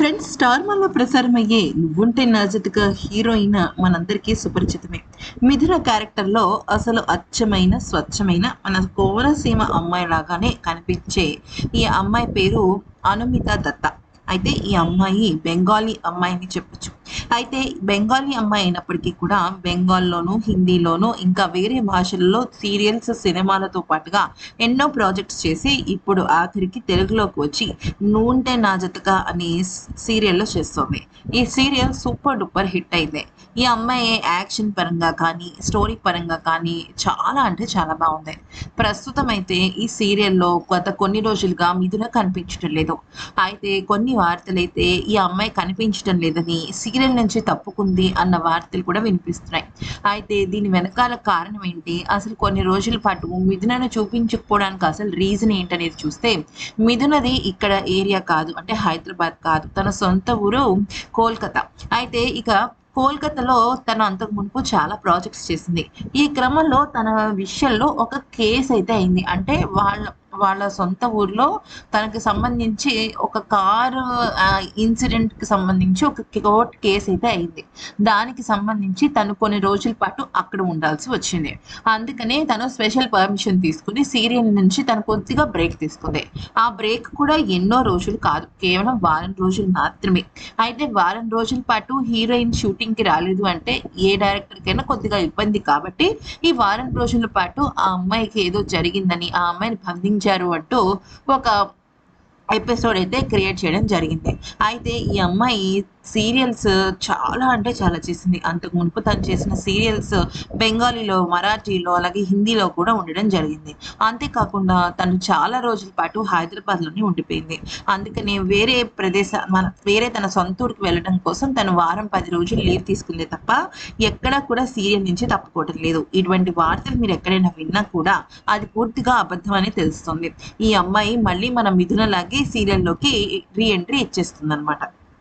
Friends star మాల్లో ప్రసారమయ్యే నువ్వుంటే నాజతిగా హీరోయిన్ మనందరికీ సుపరిచితమే. మిథున క్యారెక్టర్లో అసలు అచ్చమైన స్వచ్ఛమైన మన కోనసీమ అమ్మాయి లాగానే కనిపించే ఈ అమ్మాయి పేరు అనుమిత దత్త. అయితే ఈ అమ్మాయి బెంగాలీ అమ్మాయి అని అయితే బెంగాలీ అమ్మాయి అయినప్పటికీ కూడా బెంగాల్లోనూ హిందీలోనూ ఇంకా వేరే భాషల్లో సీరియల్స్ సినిమాలతో పాటుగా ఎన్నో ప్రాజెక్ట్స్ చేసి ఇప్పుడు ఆఖరికి తెలుగులోకి వచ్చి నూంటే నా జతగా అనే సీరియల్లో చేస్తుంది. ఈ సీరియల్ సూపర్ డూపర్ హిట్ అయింది. ఈ అమ్మాయి యాక్షన్ పరంగా కానీ స్టోరీ పరంగా కానీ చాలా అంటే చాలా బాగుంది. ప్రస్తుతం అయితే ఈ సీరియల్లో గత కొన్ని రోజులుగా మిథున కనిపించడం లేదు. అయితే కొన్ని వార్తలైతే ఈ అమ్మాయి కనిపించడం లేదని సీరియల్ నుంచి తప్పుకుంది అన్న వార్తలు కూడా వినిపిస్తున్నాయి. అయితే దీని వెనకాల కారణం ఏంటి? అసలు కొన్ని రోజుల పాటు మిథునను చూపించకపోవడానికి అసలు రీజన్ ఏంటనేది చూస్తే మిథునది ఇక్కడ ఏరియా కాదు అంటే హైదరాబాద్ కాదు. తన సొంత ఊరు కోల్కతా. అయితే ఇక కోల్కతాలో తను అంతకు మునుపు చాలా ప్రాజెక్ట్స్ చేసింది. ఈ క్రమంలో తన విషయంలో ఒక కేసు అయితే అయింది. అంటే వాళ్ళ వాళ్ళ సొంత ఊర్లో తనకు సంబంధించి ఒక కారు ఇన్సిడెంట్కి సంబంధించి ఒక కోర్ట్ కేసు అయితే అయింది. దానికి సంబంధించి తను కొన్ని రోజుల పాటు అక్కడ ఉండాల్సి వచ్చింది. అందుకనే తను స్పెషల్ పర్మిషన్ తీసుకుని సీరియల్ నుంచి తను కొద్దిగా బ్రేక్ తీసుకుంది. ఆ బ్రేక్ కూడా ఎన్నో రోజులు కాదు కేవలం వారం రోజులు మాత్రమే. అయితే వారం రోజుల పాటు హీరోయిన్ షూటింగ్కి రాలేదు అంటే ఏ డైరెక్టర్కైనా కొద్దిగా ఇబ్బంది కాబట్టి ఈ వారం రోజుల పాటు ఆ అమ్మాయికి ఏదో జరిగిందని ఆ అమ్మాయిని బంధించారు అంటూ ఒక ఎపిసోడ్ అయితే క్రియేట్ చేయడం జరిగింది. అయితే ఈ అమ్మాయి సీరియల్స్ చాలా అంటే చాలా చేసింది అంతకు మునుపు తను చేసిన సీరియల్స్ బెంగాలీలో మరాఠీలో అలాగే హిందీలో కూడా ఉండడం జరిగింది అంతేకాకుండా తను చాలా రోజుల పాటు హైదరాబాద్లోనే ఉండిపోయింది అందుకనే వేరే ప్రదేశ మన వేరే తన సొంత ఊరికి వెళ్ళడం కోసం తను వారం పది రోజులు లీవ్ తీసుకుంది తప్ప ఎక్కడా కూడా సీరియల్ నుంచి తప్పుకోవటం లేదు ఇటువంటి వార్తలు మీరు ఎక్కడైనా విన్నా కూడా అది పూర్తిగా అబద్ధం అని తెలుస్తుంది ఈ అమ్మాయి మళ్ళీ మన మిథునలాగే సీరియల్లోకి రీ ఎంట్రీ ఇచ్చేస్తుంది అనమాట